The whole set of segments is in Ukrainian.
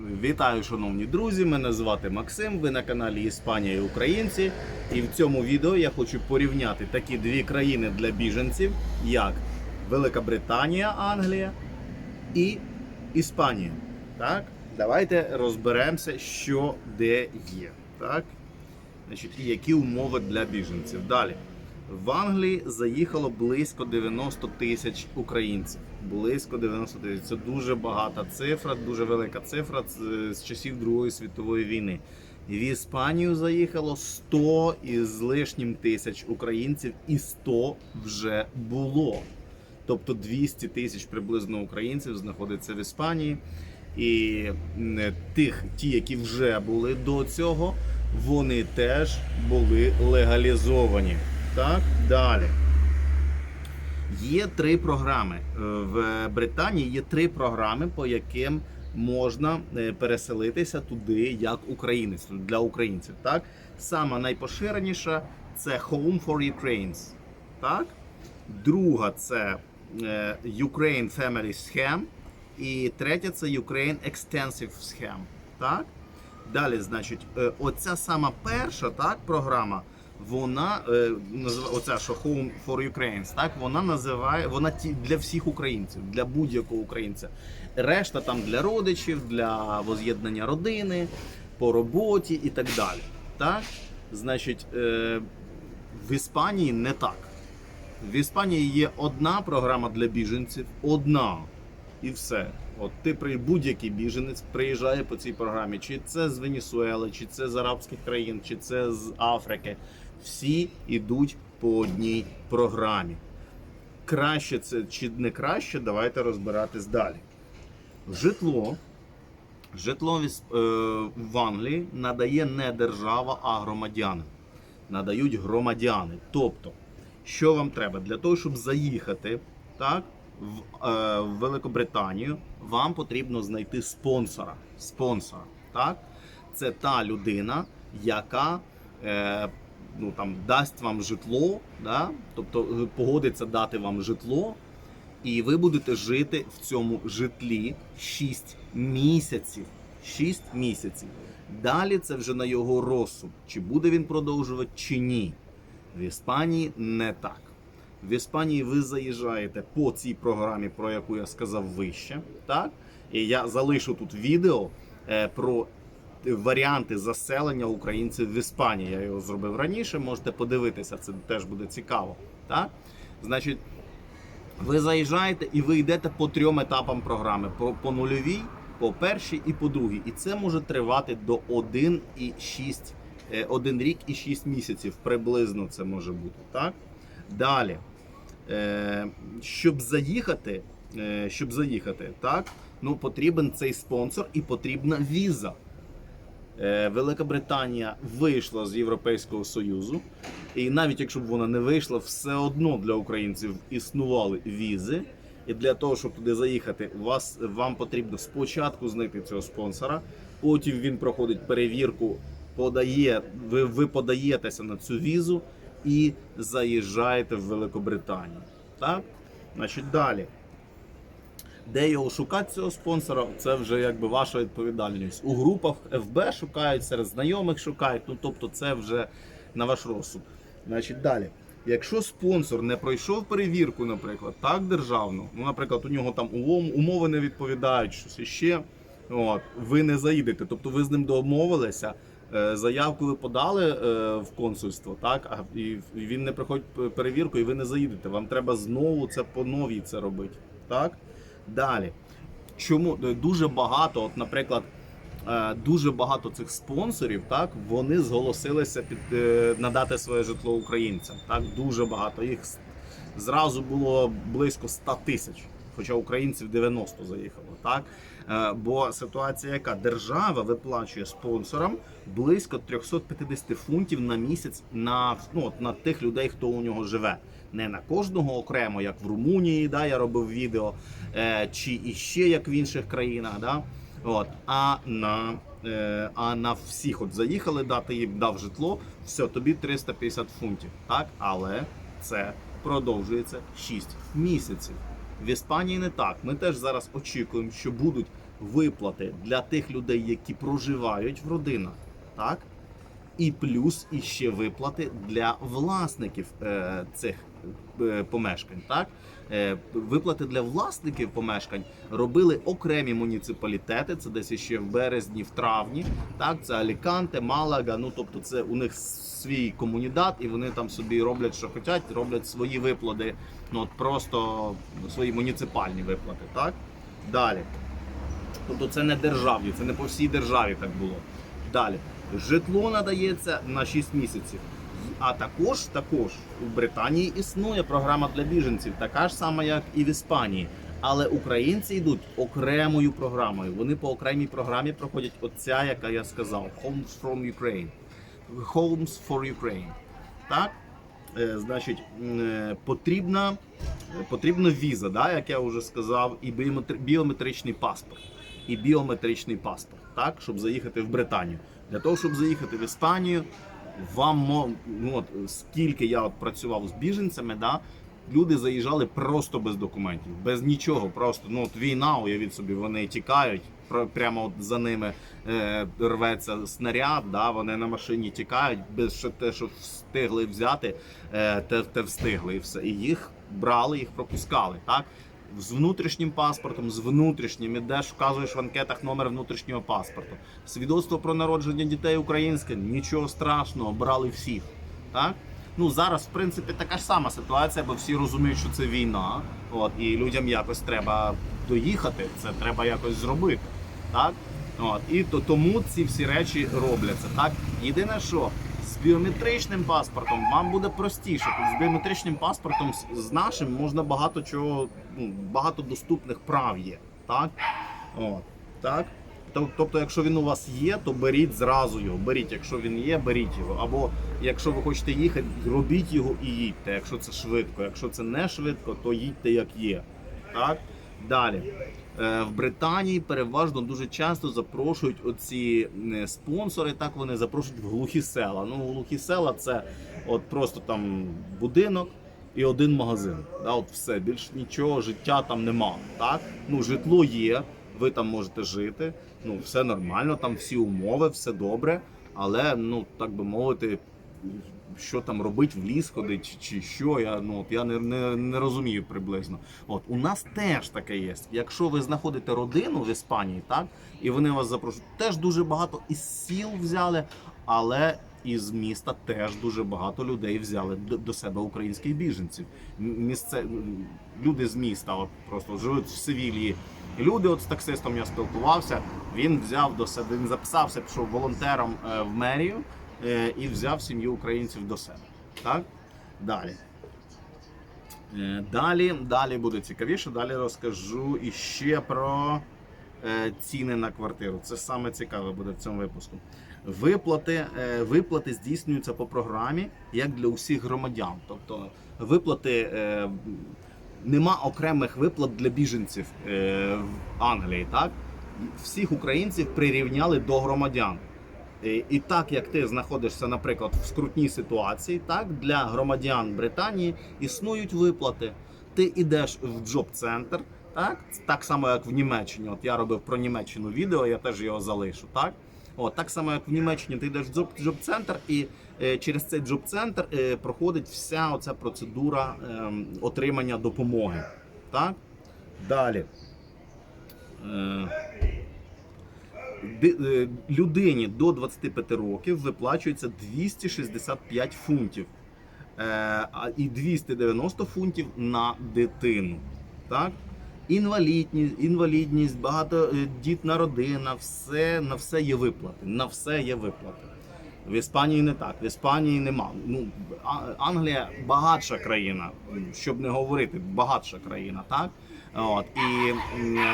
Вітаю, шановні друзі! Мене звати Максим. Ви на каналі Іспанія і Українці. І в цьому відео я хочу порівняти такі дві країни для біженців, як Велика Британія, Англія і Іспанія. Так, давайте розберемося, що де є. Так, значить, і які умови для біженців. Далі. В Англії заїхало близько 90 тисяч українців. Близько 90 тисяч. Це дуже багата цифра, дуже велика цифра з- часів Другої світової війни. В Іспанію заїхало 100 із лишнім тисяч українців, і 100 вже було. Тобто 200 тисяч приблизно українців знаходиться в Іспанії. І тих, ті, які вже були до цього, вони теж були легалізовані. Так, далі. Є три програми. Е, В Британії є три програми, по яким можна е, переселитися туди як українець для українців. Так, сама найпоширеніша це Home for Ukrainians. Так, друга це е, Ukraine Family Scheme. І третя це Ukraine Extensive Scheme. Так? Далі, значить, оця сама перша так, програма, вона е, оця що Home for Ukrainians, так, вона називає вона ті для всіх українців, для будь-якого українця. Решта там для родичів, для воз'єднання родини, по роботі і так далі. Так? Значить, е, в Іспанії не так. В Іспанії є одна програма для біженців, одна. І все. От ти при будь-який біженець приїжджає по цій програмі, чи це з Венесуели, чи це з арабських країн, чи це з Африки. Всі йдуть по одній програмі. Краще це чи не краще, давайте розбиратись далі. Житло. Житло в е, в Англії надає не держава, а громадяни. Надають громадяни. Тобто, що вам треба для того, щоб заїхати так, в, е, в Великобританію, вам потрібно знайти спонсора. Спонсора. Так? Це та людина, яка е, ну, там, дасть вам житло, да? тобто е, погодиться дати вам житло, і ви будете жити в цьому житлі 6 місяців. 6 місяців. Далі це вже на його розсуд, чи буде він продовжувати, чи ні. В Іспанії не так. В Іспанії ви заїжджаєте по цій програмі, про яку я сказав вище. Так? І я залишу тут відео е, про варіанти заселення українців в Іспанії. Я його зробив раніше, можете подивитися, це теж буде цікаво. Так? Значить, ви заїжджаєте і ви йдете по трьом етапам програми: по, по нульовій, по першій і по другій. І це може тривати до 1,6 е, один рік і 6 місяців. Приблизно це може бути. Так? Далі. Е, щоб заїхати, е, щоб заїхати, так, ну, потрібен цей спонсор і потрібна віза. Е, Велика Британія вийшла з Європейського Союзу, і навіть якщо б вона не вийшла, все одно для українців існували візи. І для того, щоб туди заїхати, вас, вам потрібно спочатку знайти цього спонсора, потім він проходить перевірку, подає, ви, ви подаєтеся на цю візу і заїжджаєте в Великобританію. Так? Значить, далі. Де його шукати цього спонсора, це вже якби ваша відповідальність. У групах ФБ шукають, серед знайомих шукають. Ну тобто, це вже на ваш розсуд. Значить, далі. Якщо спонсор не пройшов перевірку, наприклад, так державну, ну, наприклад, у нього там умови не відповідають, щось іще, от, ви не заїдете. Тобто ви з ним домовилися, е, заявку ви подали е, в консульство, так, а і він не проходить перевірку, і ви не заїдете. Вам треба знову це по новій це робити. Так? Далі. Чому Е, дуже багато, от, наприклад, е, дуже багато цих спонсорів, так, вони зголосилися під е, надати своє житло українцям. Так, дуже багато. Їх зразу було близько 100 тисяч, хоча українців 90 заїхало. Так? Е, Бо ситуація яка держава виплачує спонсорам близько 350 фунтів на місяць на, ну, от, на тих людей, хто у нього живе. Не на кожного окремо, як в Румунії, да, я робив відео, е, чи іще як в інших країнах. Да? От, а на е, а на всіх от заїхали, дати їм дав житло, все, тобі 350 фунтів. Так? Але це продовжується 6 місяців. В Іспанії не так. Ми теж зараз очікуємо, що будуть виплати для тих людей, які проживають в родинах, так? І плюс іще виплати для власників е, цих помешкань. Так? Е, виплати для власників помешкань робили окремі муніципалітети. Це десь іще в березні, в травні. Так, це Аліканте, Малага. Ну тобто, це у них свій комунідат, і вони там собі роблять, що хочуть, роблять свої виплати. Ну от просто свої муніципальні виплати. Так далі. Тобто це не державні, це не по всій державі так було. Далі. Житло надається на 6 місяців. А також, також у Британії існує програма для біженців, така ж сама, як і в Іспанії. Але українці йдуть окремою програмою. Вони по окремій програмі проходять оця, яка я сказав, Homes from Ukraine. Homes for Ukraine. Так? Е, значить, е, потрібна, потрібна віза, да, як я вже сказав, і біометри- біометричний паспорт. І біометричний паспорт, так, щоб заїхати в Британію. Для того, щоб заїхати в Іспанію, вам ну, от, скільки я от працював з біженцями, да, люди заїжджали просто без документів, без нічого. Просто ну от війна, уявіть собі, вони тікають. Прямо от за ними е, рветься снаряд, да, вони на машині тікають, без що те, що встигли взяти, е, те, те встигли і все. І їх брали, їх пропускали. Так? З внутрішнім паспортом, з внутрішнім ідеш, вказуєш в анкетах номер внутрішнього паспорту. Свідоцтво про народження дітей українське, нічого страшного, брали всіх. Так? Ну зараз, в принципі, така ж сама ситуація, бо всі розуміють, що це війна. От, і людям якось треба доїхати, це треба якось зробити. Так? От, і то, тому ці всі речі робляться. Так? Єдине, що з біометричним паспортом вам буде простіше. Тут з біометричним паспортом з- нашим можна багато чого, ну, багато доступних прав є. Так? От, так? Тобто, якщо він у вас є, то беріть зразу його. Беріть, якщо він є, беріть його. Або якщо ви хочете їхати, робіть його і їдьте, якщо це швидко. Якщо це не швидко, то їдьте як є. Так? Далі. Е, В Британії переважно дуже часто запрошують оці е, спонсори, так вони запрошують в глухі села. Ну, глухі села це от просто там будинок і один магазин. Да, от все, більш нічого, життя там нема. Так? Ну, житло є, ви там можете жити, ну все нормально, там всі умови, все добре. Але, ну так би мовити, що там робить в ліс ходить, чи що, я ну от я не, не, не розумію приблизно. От у нас теж таке є. Якщо ви знаходите родину в Іспанії, так і вони вас запрошують, теж дуже багато із сіл взяли, але із міста теж дуже багато людей взяли до, себе українських біженців. Місце люди з міста, от просто живуть в Севілії. Люди, от з таксистом я спілкувався. Він взяв до себе, він записався, пішов волонтером е, в мерію і взяв сім'ю українців до себе. Так? Далі. Е, Далі, далі буде цікавіше. Далі розкажу іще про е, ціни на квартиру. Це саме цікаве буде в цьому випуску. Виплати, е, виплати здійснюються по програмі як для усіх громадян. Тобто виплати е, нема окремих виплат для біженців е, в Англії. Так всіх українців прирівняли до громадян. І, і так як ти знаходишся, наприклад, в скрутній ситуації, так для громадян Британії існують виплати. Ти йдеш в джоб-центр, так так само, як в Німеччині. От я робив про Німеччину відео, я теж його залишу. Так, от так само, як в Німеччині, ти йдеш в джоб- джоб-центр, і е, через цей джоб-центр е, проходить вся оця процедура ем, отримання допомоги. Так, далі. Е, е, людині до 25 років виплачується 265 фунтів е, і 290 фунтів на дитину. Так? Інвалідність, інвалідність, багатодітна родина, все, на все є виплати. На все є виплати. В Іспанії не так. В Іспанії нема. Ну, Англія багатша країна, щоб не говорити, багатша країна, так? От, і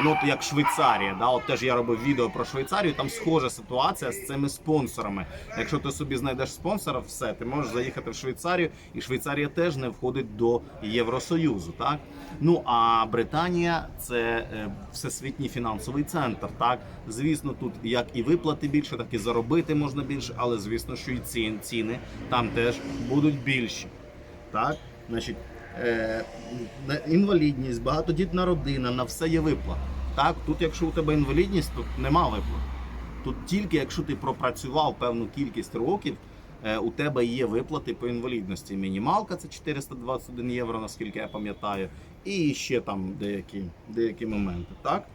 ну, як Швейцарія, да, от теж я робив відео про Швейцарію, там схожа ситуація з цими спонсорами. Якщо ти собі знайдеш спонсора, все, ти можеш заїхати в Швейцарію, і Швейцарія теж не входить до Євросоюзу. Так? Ну а Британія це е, всесвітній фінансовий центр. Так, звісно, тут як і виплати більше, так і заробити можна більше, але звісно, що і ціни, там теж будуть більші. Так, значить, на інвалідність, багатодітна родина, на все є виплата. Так, тут, якщо у тебе інвалідність, тут нема виплат. Тут тільки якщо ти пропрацював певну кількість років, е, у тебе є виплати по інвалідності. Мінімалка це 421 євро, наскільки я пам'ятаю, і ще там деякі, деякі моменти. Так?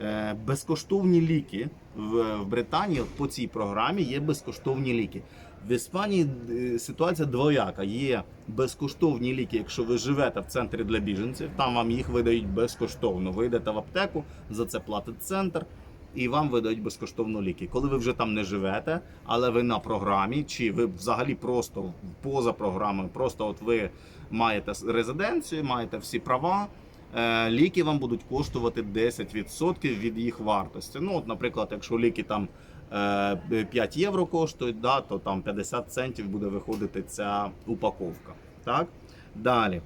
Е, Безкоштовні ліки в Британії от по цій програмі є безкоштовні ліки. В Іспанії е, ситуація двояка. Є безкоштовні ліки, якщо ви живете в центрі для біженців, там вам їх видають безкоштовно. Ви йдете в аптеку, за це платить центр, і вам видають безкоштовно ліки. Коли ви вже там не живете, але ви на програмі, чи ви взагалі просто поза програмою, просто от ви маєте резиденцію, маєте всі права. е, Ліки вам будуть коштувати 10% від їх вартості. Ну, от, наприклад, якщо ліки там 5 євро коштують, да, то там 50 центів буде виходити ця упаковка. Так? Далі.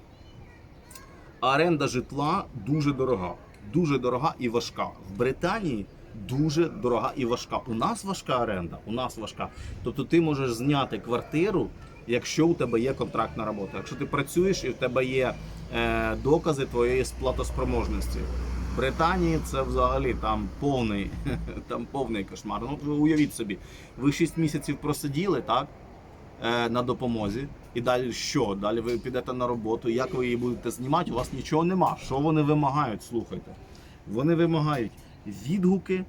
Оренда житла дуже дорога. Дуже дорога і важка. В Британії дуже дорога і важка. У нас важка оренда, у нас важка. Тобто ти можеш зняти квартиру, якщо у тебе є контрактна робота. Якщо ти працюєш і в тебе є е, докази твоєї сплатоспроможності. Британії це взагалі там повний, там повний кошмар. Ну, уявіть собі, ви 6 місяців просиділи, так? е, на допомозі. І далі що? Далі ви підете на роботу. Як ви її будете знімати? У вас нічого нема. Що вони вимагають? Слухайте. Вони вимагають відгуки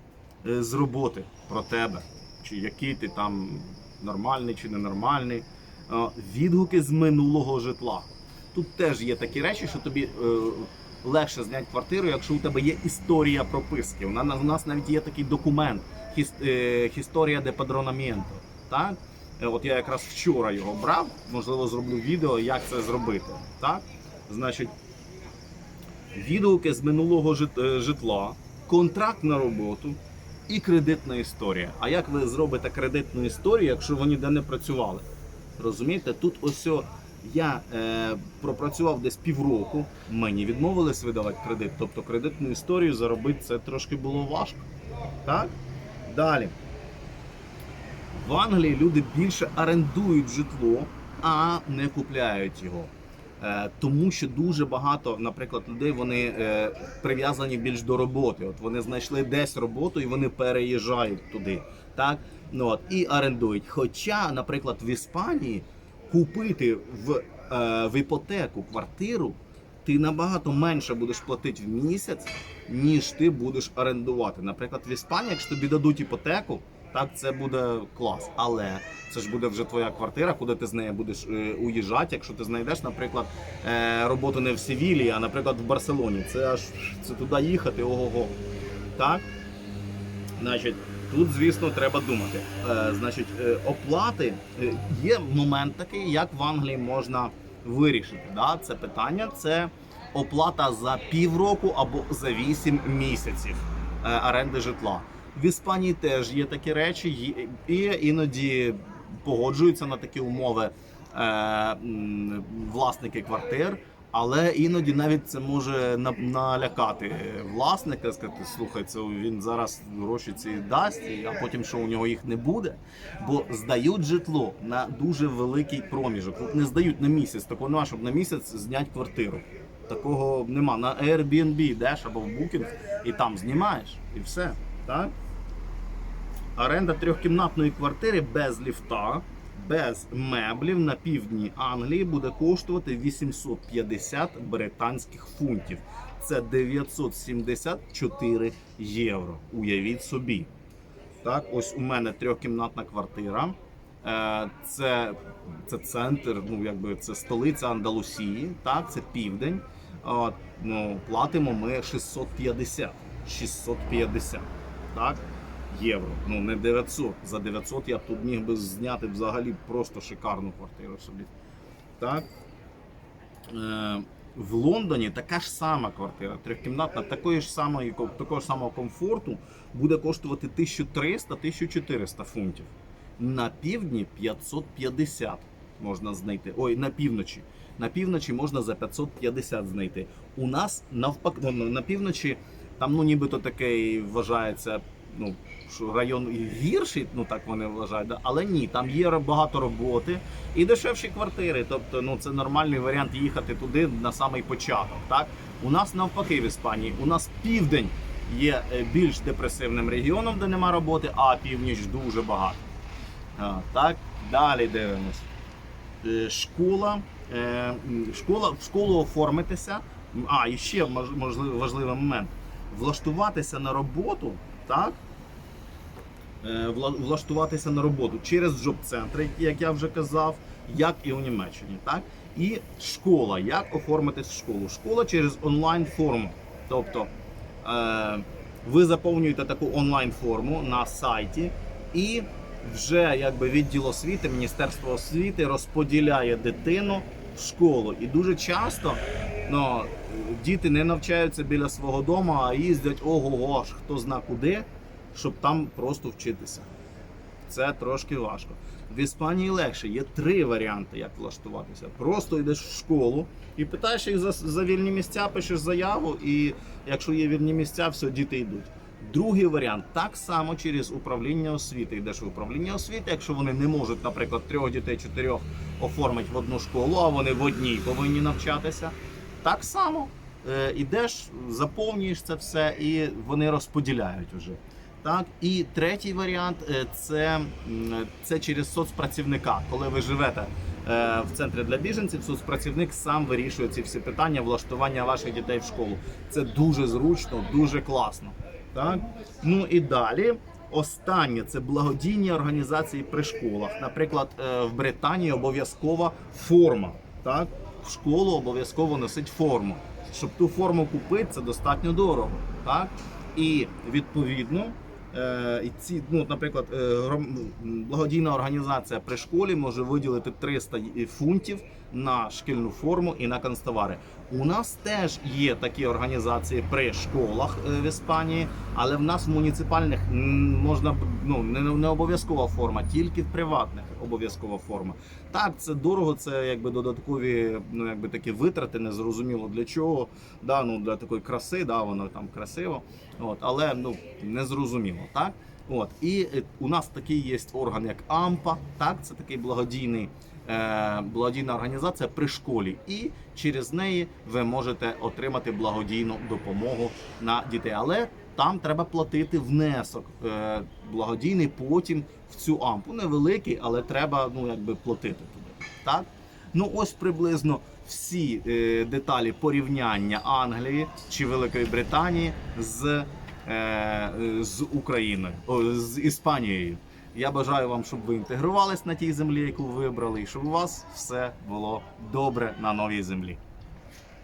е, з роботи про тебе, чи який ти там нормальний чи ненормальний. Е, Відгуки з минулого житла. Тут теж є такі речі, що тобі легше зняти квартиру, якщо у тебе є історія прописки. У нас, навіть є такий документ е, Historia de Padronamiento. Так? Е, От я якраз вчора його брав, можливо, зроблю відео, як це зробити. Так? Значить, відгуки з минулого е, житла, контракт на роботу і кредитна історія. А як ви зробите кредитну історію, якщо ви ніде не працювали? Розумієте, тут ось я е, пропрацював десь півроку, мені відмовились видавати кредит. Тобто кредитну історію заробити це трошки було важко. Так? Далі. В Англії люди більше орендують житло, а не купляють його. Е, тому що дуже багато, наприклад, людей вони е, прив'язані більш до роботи. От вони знайшли десь роботу і вони переїжджають туди. Так? Ну, от, і орендують. Хоча, наприклад, в Іспанії купити в, е, в іпотеку квартиру, ти набагато менше будеш платити в місяць, ніж ти будеш орендувати. Наприклад, в Іспанії, якщо тобі дадуть іпотеку, так це буде клас. Але це ж буде вже твоя квартира, куди ти з нею будеш е, уїжджати. Якщо ти знайдеш, наприклад, е, роботу не в Севілії, а наприклад в Барселоні. Це аж це туди їхати, ого-го. Так? Значить, тут, звісно, треба думати. Е, значить, е, оплати е, є момент такий, як в Англії можна вирішити. Да? Це питання це оплата за півроку або за 8 місяців е, оренди житла. В Іспанії теж є такі речі, і іноді погоджуються на такі умови е, власники квартир. Але іноді навіть це може налякати власника, сказати, слухай, це він зараз гроші ці дасть, а потім що у нього їх не буде. Бо здають житло на дуже великий проміжок. Тут не здають на місяць. Такого нема, щоб на місяць зняти квартиру. Такого нема. На Airbnb йдеш або в Booking і там знімаєш, і все. Так? Оренда трьохкімнатної квартири без ліфта, без меблів на півдні Англії буде коштувати 850 британських фунтів. Це 974 євро. Уявіть собі. Так, ось у мене трьохкімнатна квартира. Е, Це, це центр, ну якби це столиця Андалусії, так, це південь. От, ну, платимо ми 650. 650. Так? Євро. Ну не 900. За 900 я тут міг би зняти взагалі просто шикарну квартиру собі. Так? Е, в Лондоні така ж сама квартира, трьохкімнатна, такої ж самої, такого ж самого комфорту буде коштувати 1300-1400 фунтів. На півдні 550 можна знайти. Ой, на півночі. На півночі можна за 550 знайти. У нас навпаки, на півночі там ну нібито таке вважається, ну що район гірший, ну так вони вважають, да? але ні, там є багато роботи і дешевші квартири. Тобто, ну це нормальний варіант їхати туди на самий початок. Так у нас навпаки в Іспанії. У нас південь є е, більш депресивним регіоном, де нема роботи, а північ дуже багато. А, так, далі дивимось. Е, Школа. е, Школа в школу оформитися. А, і ще важливий момент. Влаштуватися на роботу, так? Е, вла- Влаштуватися на роботу через джоб-центри, як я вже казав, як і у Німеччині, так? І школа. Як оформитись школу? Школа через онлайн-форму. Тобто е, ви заповнюєте таку онлайн-форму на сайті, і вже якби відділ освіти, Міністерство освіти розподіляє дитину в школу. І дуже часто ну, діти не навчаються біля свого дому, а їздять ого аж хто зна куди, щоб там просто вчитися. Це трошки важко. В Іспанії легше, є три варіанти, як влаштуватися. Просто йдеш в школу і питаєш їх за, за вільні місця, пишеш заяву, і якщо є вільні місця, все, діти йдуть. Другий варіант так само через управління освіти. Йдеш в управління освіти, якщо вони не можуть, наприклад, трьох дітей, чотирьох оформити в одну школу, а вони в одній повинні навчатися. Так само е, ідеш, заповнюєш це все, і вони розподіляють уже. Так, і третій варіант е, це, це через соцпрацівника. Коли ви живете е, в центрі для біженців, соцпрацівник сам вирішує ці всі питання влаштування ваших дітей в школу. Це дуже зручно, дуже класно. Так? Ну і далі. Останнє це благодійні організації при школах. Наприклад, е, в Британії обов'язкова форма. Так? В школу обов'язково носить форму. Щоб ту форму купити, це достатньо дорого. Так? І відповідно, і ці, ну, наприклад, е, благодійна організація при школі може виділити 300 фунтів на шкільну форму і на канцтовари. У нас теж є такі організації при школах е, в Іспанії, але в нас в муніципальних можна ну не обов'язкова форма, тільки в приватних обов'язкова форма. Так, це дорого, це якби додаткові, ну якби такі витрати, незрозуміло для чого. Да, ну для такої краси, да, воно там красиво. От, але ну незрозуміло, так. От і е, у нас такий є орган, як АМПА. Так, це такий благодійний. е, Благодійна організація при школі, і через неї ви можете отримати благодійну допомогу на дітей. Але там треба платити внесок е, благодійний потім в цю ампу. Невеликий, але треба ну якби платити туди. Так ну ось приблизно всі е, деталі порівняння Англії чи Великої Британії з, е, е, з Україною, о, з Іспанією. Я бажаю вам, щоб ви інтегрувались на тій землі, яку ви вибрали, і щоб у вас все було добре на новій землі.